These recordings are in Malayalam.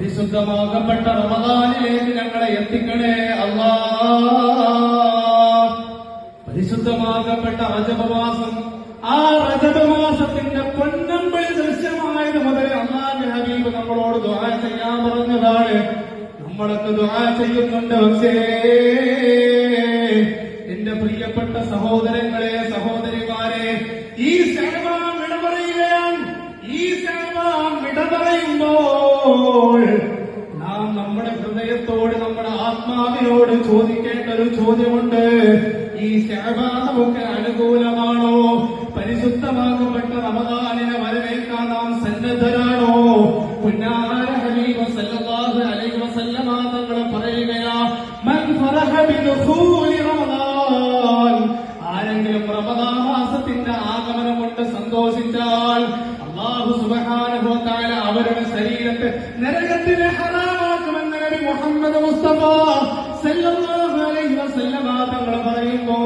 പരിശുദ്ധമാകപ്പെട്ട റമദാനിലേക്ക് ഞങ്ങളെ എത്തിക്കണേ അള്ളാ. പരിശുദ്ധമാകപ്പെട്ട രജപമാസം ആ രജപമാസത്തിന്റെ പൊന്നമ്പളി ദൃശ്യമായത് മുതൽ അള്ളാന്റെ ഹബീബ് നമ്മളോട് ദുആ ചെയ്യാൻ പറഞ്ഞതാണ്. നമ്മളൊക്കെ ദുആ ചെയ്യുന്നുണ്ട് എന്റെ പ്രിയപ്പെട്ട സഹോദരങ്ങളെ സഹോദരിമാരെ ഈ സേവ വിട പറയുകയാണ് ഈ സേവ വിട പറയുമ്പോൾ നാം നമ്മുടെ ഹൃദയത്തോട് നമ്മുടെ ആത്മാവിനോട് ചോദിക്കേണ്ട ഒരു ചോദ്യമുണ്ട്. ഈ സേവ നമുക്ക് അനുകൂലമാണോ? പരിശുദ്ധമാകപ്പെട്ട റമദാനിനെ വരവേൽക്കാൻ നാം സന്നദ്ധരാണോ? പുന്നാര ഹബീബ് സല്ലല്ലാഹു അലൈഹി വസല്ലമ തങ്ങൾ പറയുകയാ മൻ ഫറഹ ബിദുഖൂലി റമദാൻ. ആരെങ്കിലും റമദാൻ മാസത്തിന്റെ ആഗമനം കൊണ്ട് സന്തോഷിച്ചാൽ അള്ളാഹു സുബ്ഹാനഹു വ അവരുടെ ശരീരത്തെ നബി മുഹമ്മദ് മുസ്തഫ തങ്ങൾ പറയുമ്പോ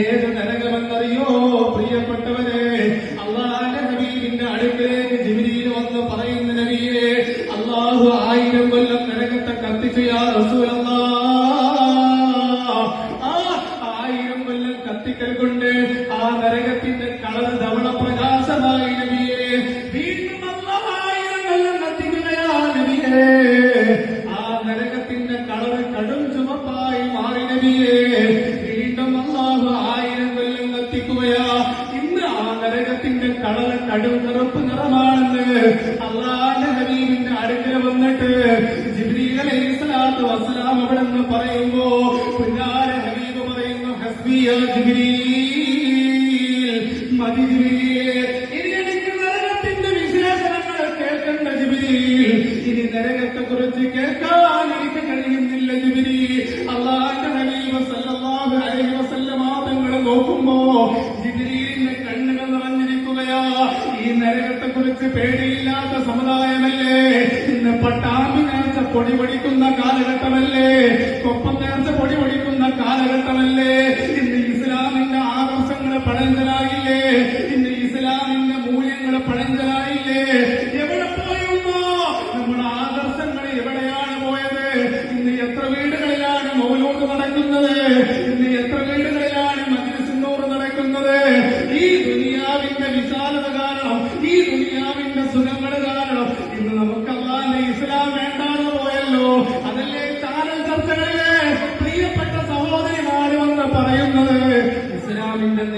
ഏത് നരകമെന്നറിയോ പ്രിയപ്പെട്ടവരെ? അള്ളാഹന്റെ നബീലിന്റെ അടുക്കലേക്ക് ജിബ്രീൽ വന്ന് പറയുന്ന നബിയെ അള്ളാഹു ആയിരം കൊല്ലം നരകത്തെ കത്തിച്ചു യാ റസൂലല്ലാഹ് ആ ആയിരം കൊല്ലം കത്തിക്കൽ കൊണ്ട് ആ നരകത്തിന്റെ കളർ ധവള പ്രകാശമായി നബിയെ. വീണ്ടും ആയിരം കൊല്ലം കത്തിക്കുകയാ നബിയെ. കളർ കടും കറുപ്പ് നിറമാണെന്ന് അള്ളാന്റെ ഹബീബിന്റെ അടുക്കൽ വന്നിട്ട് സ്വലാത്തു വസ്സലാം അവിടെ നിന്ന് പറയുമ്പോ പിന്നാലെ ഹബീബ് പറയുന്നു ഹസ്ബിയ ജിബ്രീൽ. കുറിച്ച് പേടിയില്ലാത്ത സമുദായമല്ലേ? ഇന്ന് പട്ടാമ്പി നേർച്ച പൊടി പൊടിക്കുന്ന കാലഘട്ടമല്ലേ? കൊപ്പം നേർച്ച പൊടി പൊടിക്കുന്ന കാലഘട്ടമല്ലേ? ഇന്ന് ഇസ്ലാമിന്റെ ആദർശങ്ങൾ പഴഞ്ചലായില്ലേ ഇന്ന് ഇസ്ലാമിന്റെ മൂല്യങ്ങൾ പഴഞ്ചലായില്ലേ എവിടെ പോയിരുന്നോ നമ്മുടെ ആദർശങ്ങൾ എവിടെയാണ് പോയത്? ഇന്ന് എത്ര വീടുകളിലാണ് മൗലൂദ് നടക്കുന്നത്? ഇന്ന് എത്ര വീടുകളിലാണ് മജ്ലിസുന്നൂർ നടക്കുന്നത്? ഈ പ്രിയപ്പെട്ട സഹോദരിമാര്